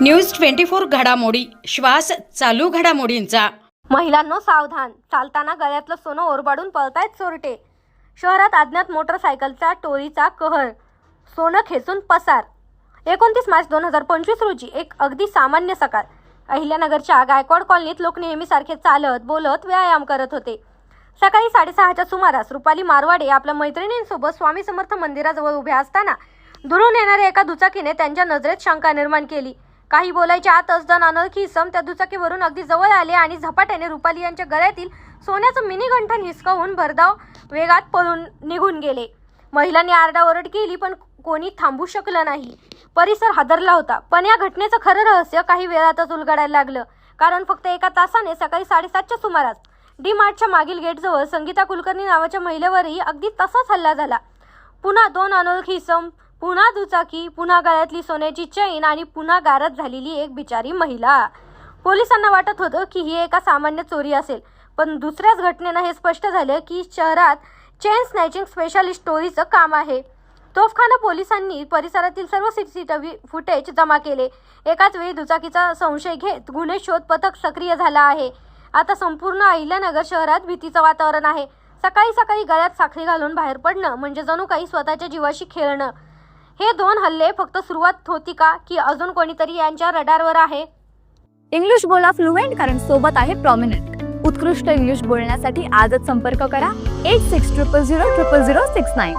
News twenty four घडामोडी. श्वास चालू घडामोडींचा. महिलांनो सावधान. चालताना गळ्यातलं सोनं ओरबाडून पळतायत चोरटे. शहरात अज्ञात मोटरसायकलचा टोळीचा कहर. सोनं खेचून पसार. एकोणतीस मार्च दोन हजार पंचवीस रोजी एक अगदी सामान्य सकाळ. अहिल्यानगरच्या गायकवाड कॉलनीत लोक नेहमीसारखे चालत बोलत व्यायाम करत होते. सकाळी साडेसहाच्या सुमारास रुपाली मारवाडे आपल्या मैत्रिणींसोबत स्वामी समर्थ मंदिराजवळ उभ्या असताना दुरून येणाऱ्या एका दुचाकीने त्यांच्या नजरेत शंका निर्माण केली. काही बोलायच्या आतच दोन अनोळखी इसम त्या दुचाकीवरून अगदी जवळ आले आणि झपाट्याने रुपाली यांच्या गळ्यातील सोन्याचं मिनीगंठन हिसकावून भरधाव वेगात पळून निघून गेले. महिलांनी आरडाओरड केली पण कोणी थांबू शकलं नाही. परिसर हादरला होता. पण या घटनेचं खरं रहस्य काही वेळातच उलगडायला लागलं. कारण फक्त एका तासाने सकाळी साडेसातच्या सुमारास डी मार्टच्या मागील गेटजवळ संगीता कुलकर्णी नावाच्या महिलेवरही अगदी तसाच हल्ला झाला. पुन्हा दोन अनोळखी इसम पुन्हा दुचाकी पुन्हा गळ्यातली सोन्याची चैन आणि पुन्हा गारद झालेली एक बिचारी महिला. पोलिसांना वाटत होतं की ही एका सामान्य चोरी असेल पण दुसऱ्याच घटनेनं हे स्पष्ट झालं की शहरात चेन स्नॅचिंग स्पेशालिस्ट स्टोरीचं काम आहे. तोफखाना पोलिसांनी परिसरातील सर्व सीसीटीव्ही फुटेज जमा केले. एकाच वेळी दुचाकीचा संशय घेत गुन्हे शोध पथक सक्रिय झाला आहे. आता संपूर्ण अहिल्यानगर शहरात भीतीचं वातावरण आहे. सकाळी सकाळी गळ्यात साखळी घालून बाहेर पडणं म्हणजे जणू काही स्वतःच्या जीवाशी खेळणं. हे दोन हल्ले फक्त सुरुवात होती का? की अजून कोणीतरी यांच्या रडारवर आहे? इंग्लिश बोला फ्लुएंट कारण सोबत आहे प्रॉमिनंट उत्कृष्ट इंग्लिश बोलण्यासाठी आजच संपर्क करा. Eight six triple zero triple zero six nine